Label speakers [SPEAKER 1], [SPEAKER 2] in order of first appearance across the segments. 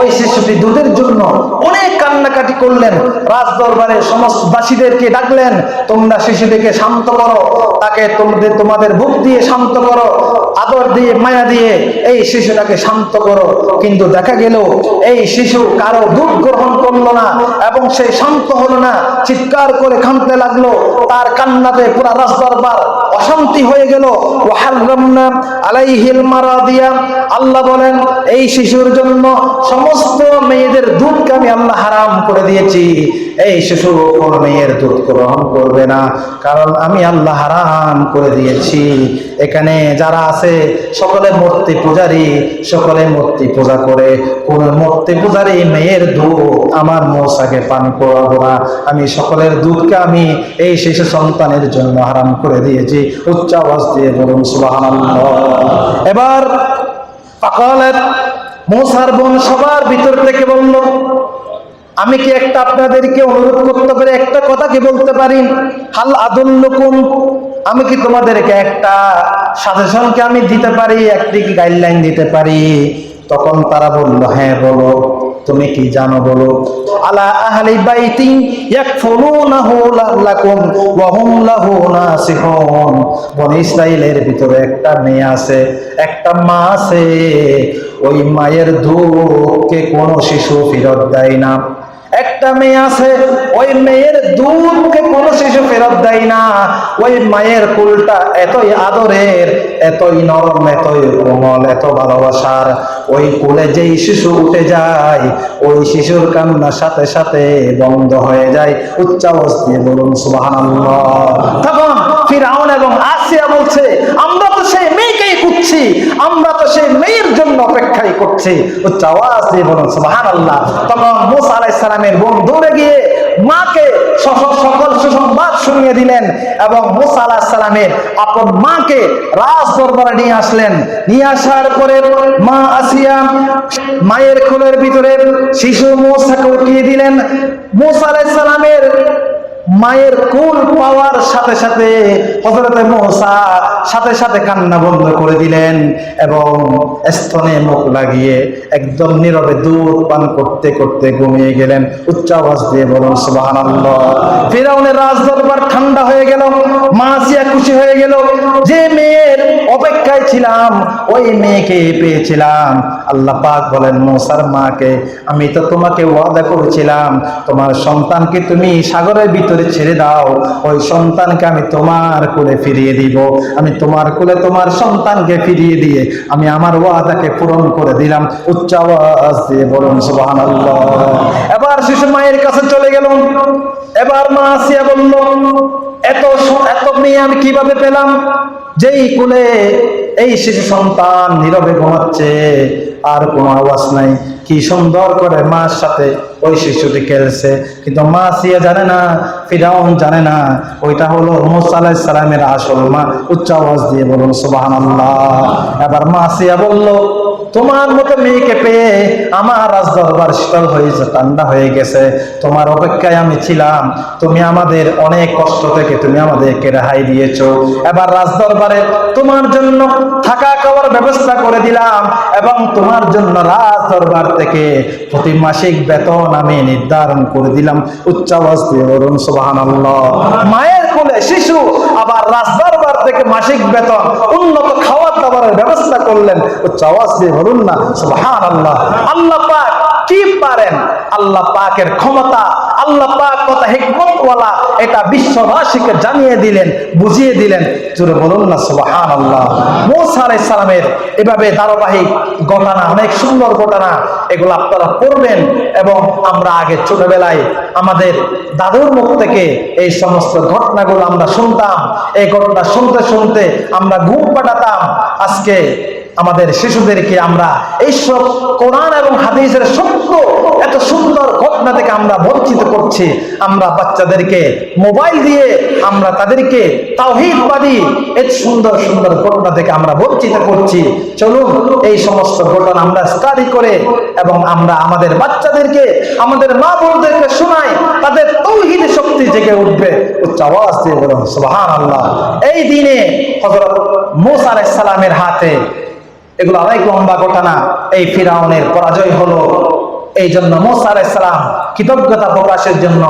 [SPEAKER 1] ওই শিশুটি দুধের জন্য অনেক কান্নাকাটি করলেন। রাজ দরবারে সমস্ত বাসীদেরকে ডাকলেন, তোমরা শিশুটিকে শান্ত করো, তাকে তোমাদের তোমাদের বুক দিয়ে শান্ত করো, আদর দিয়ে, মায়া দিয়ে, এই শিশুটাকে শান্ত করো। কিন্তু দেখা গেল, এই শিশু কারও দুধ গ্রহণ করল না এবং সে শান্ত হলো না, চিৎকার করে কাঁদতে লাগল। তার কান্নাতে পুরা রাজ দরবার অশান্তি হয়ে গেল। আল্লাহ বলেন, এই শিশুর জন্য সমস্ত মেয়েদের দুধকে আমি আল্লাহ হারাম করে দিয়েছি। এই শিশু কোন মেয়ের দুধ গ্রহণ করবে না। কারণ আমি আল্লাহ হারাম করে দিয়েছি। এখানে যারা আছে, সকলে মূর্তি পূজারী, সকলে মূর্তি পূজা করে। কোন মূর্তি পূজারী মেয়ের দুধ আমার মৌসাকে পান করাবো না। আমি সকলের দুধকে আমি এই শিশু সন্তানের জন্য হারাম করে দিয়েছি। উচ্চ আওয়াজ দিয়ে বলুন, সুবহানাল্লাহ। এবার পাকালের মৌসার বোন সবার ভিতর থেকে বলল আমি কি একটা আপনাদেরকে অনুরোধ করতে পারি, একটা কথা কি বলতে পারি? হাল আদুল্লুকুম, আমি কি তোমাদেরকে একটা সাজেশনকে আমি দিতে পারি, একটি কি গাইডলাইন দিতে পারি? তখন তারা বলল হ্যাঁ বলো, তুমি কি জানো বলো? আলা আহলি বাইতি ইয়াকফুলুনাহু লাকুম ওয়া হুম লাহু নাসিহুন। বনি ইসরাইলের ভিতরে একটা মেয়ে আছে, একটা মা আছে। ওই মায়ের দুধকে কোনো শিশু ফেরত দেয় না। একটা মেয়ে আছে, ওই মেয়ের দুধকে কোনো শিশু ফেরত দেয় না। ওই মায়ের কুলটা এতই আদরের, এতই নরম, এতই কোমল, এত ভালোবাসার। ওই কুলে যেই শিশু উঠে যায়, ওই শিশুর কান্নার সাথে সাথে বন্ধ হয়ে যায়। উচ্চাবস দিয়ে বলুন, সুবহানাল্লাহ। তখন ফিরাউন এবং আসিয়া বলছে, আমরা তো সেই মেয়েকেই খুঁজছি, আমরা তো সেই মেয়ের জন্য অপেক্ষাই করছি। দিয়ে বলুন, সুবহানাল্লাহ। তখন মুসা বোন দৌড়ে গিয়ে মাকে সকল সুসংবাদ শুনিয়ে দিলেন এবং মুসা আলাহিস সালামের আপন মাকে রাজ দরবারে নিয়ে আসলেন। নিয়ে আসার পরে মা আসিয়া মায়ের কোলের ভিতরে শিশু মোসাকে উঠিয়ে দিলেন। মুসা সালামের মায়ের কুল পাওয়ার সাথে সাথে হজরতে মোসা সাথে সাথে কান্না বন্ধ করে দিলেন এবং স্তনে মুখ লাগিয়ে একদম নীরবে দুধ পান করতে করতে ঘুমিয়ে গেলেন। উচ্চ আওয়াজ দিয়ে বলুন, সুবহানাল্লাহ। ফিরাউনের রাজ দরবার ঠান্ডা হয়ে গেল, মাসিয়া খুশি হয়ে গেল। যে মেয়ের অপেক্ষায় ছিলাম, ওই মেয়েকে পেয়েছিলাম। আল্লাহ পাক বলেন, মোসার মাকে, আমি তো তোমাকে ওয়াদা করেছিলাম, তোমার সন্তানকে তুমি সাগরের ভিতরে ছেড়ে দাও। ওই সন্তানকে আমি তোমার কোলে ফিরিয়ে দিব। আমি তোমার কোলে তোমার সন্তানকে ফিরিয়ে দিয়ে আমি আমার ওয়াদাকে পূরণ করে দিলাম। উচ্চ আওয়াজ দিয়ে বলুন, সুবহানাল্লাহ। এবার শিশু মায়ের কাছে চলে গেল এবার মা আসিয়া বলল, এত এত মেয়ে আমি কীভাবে পেলাম? যেই কুলে এই শিশু সন্তান নীরবে ঘুমাচ্ছে আর কোনো আওয়াজ নাই। কি সুন্দর করে মার সাথে ওই শিশুটি খেলছে। কিন্তু মা সিয়া জানে না, ফিরাউন জানে না, ওইটা হলো মুসা সালামের আসল মা। উচ্চ আওয়াজ দিয়ে বলুন, সুবহানাল্লাহ। এবার মা সিয়া বলল, তোমার মতো মেয়েকে পেয়ে আমার রাজ দরবার শীতল হয়েছে, ঠান্ডা হয়ে গেছে। তোমার অপেক্ষায় আমি ছিলাম। তুমি আমাদের অনেক কষ্ট থেকে তুমি আমাদেরকে রেহাই দিয়েছ। এবার রাজ দরবারে তোমার জন্য থাকা খাওয়ার ব্যবস্থা করে দিলাম এবং তোমার জন্য রাজ দরবার থেকে প্রতি মাসিক বেতন আমি নির্ধারণ করে দিলাম। উচ্চ আওয়াজ দিয়ে মায়ের কোলে শিশু, আবার রাজ দরবার থেকে মাসিক বেতন, উন্নত খাওয়ার দাবারের ব্যবস্থা করলেন। উচ্চ আওয়াজ দিয়ে বলুন না, সুবহানাল্লাহ। আল্লাহ পাক কি পারেন? আল্লাহ পাকের ক্ষমতা আল্লাহ পাক কথা হিকমতওয়ালা এটা বিশ্ববাসীকে জানিয়ে দিলেন, বুঝিয়ে দিলেন। জোরে বলুন না, সুবহানাল্লাহ। মুসা আলাইহিস সালামের এভাবে ধারাবাহিক ঘটনা, অনেক সুন্দর ঘটনা, এগুলো আপনারা পড়বেন এবং আমরা আগে ছোটবেলায় আমাদের দাদুর মুখ থেকে এই সমস্ত ঘটনাগুলো আমরা শুনতাম। এই ঘটনা শুনতে শুনতে আমরা ঘুম পাঠাতাম আজকে আমাদের শিশুদেরকে আমরা এইসব কোরআন এবং হাদিসের সত্য, এত সুন্দর ঘটনা থেকে আমরা বঞ্চিত করছি। আমরা বাচ্চাদেরকে মোবাইল দিয়ে আমরা তাদেরকে তাওহিদবাদী এই সুন্দর সুন্দর ঘটনা থেকে আমরা বঞ্চিত করছি। চলুন এই সমস্ত ঘটনা আমরা স্টাডি করে এবং আমরা আমাদের বাচ্চাদেরকে, আমাদের মা বোনদেরকে শোনাই। তাদের তৌহিদ শক্তি জেগে উঠবে। উচ্চ আওয়াজ দিয়ে বলুন, সুবহানাল্লাহ। এই দিনে হযরত মুসা আলাইহিস সালামের হাতে এগুলো অনেক লম্বা ঘটনা এই ফিরাউনের পরাজয় হলো। এই জন্য মোসা আলাইসালাম কৃতজ্ঞতা প্রকাশের জন্য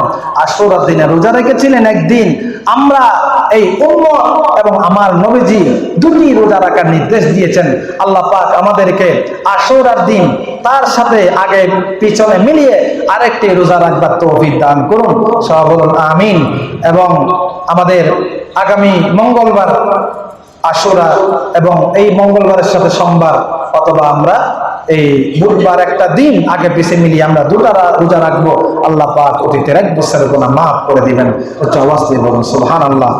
[SPEAKER 1] আশুরার দিনে রোজা রেখেছিলেন একদিন। আমরা এই উম্মত এবং আমার নবীজি দুটি রোজা রাখার নির্দেশ দিয়েছেন। আল্লাহ পাক আমাদেরকে আশুরার দিন তার সাথে আগে পিছনে মিলিয়ে আরেকটি রোজা রাখবার তৌফিক দান করুন। বলুন, আমিন। এবং আমাদের আগামী মঙ্গলবার আশুরা এবং এই মঙ্গলবারের সাথে সোমবার অথবা আমরা এই বুধবার একটা দিন আগে পিছিয়ে মিলিয়ে আমরা দুটা রোজা রাখব। আল্লাহ পাক অতীতের এক বছরের গোনা মাফ করে দিবেন। উচ্চ আওয়াজ দিয়ে বলুন সুলহান আল্লাহ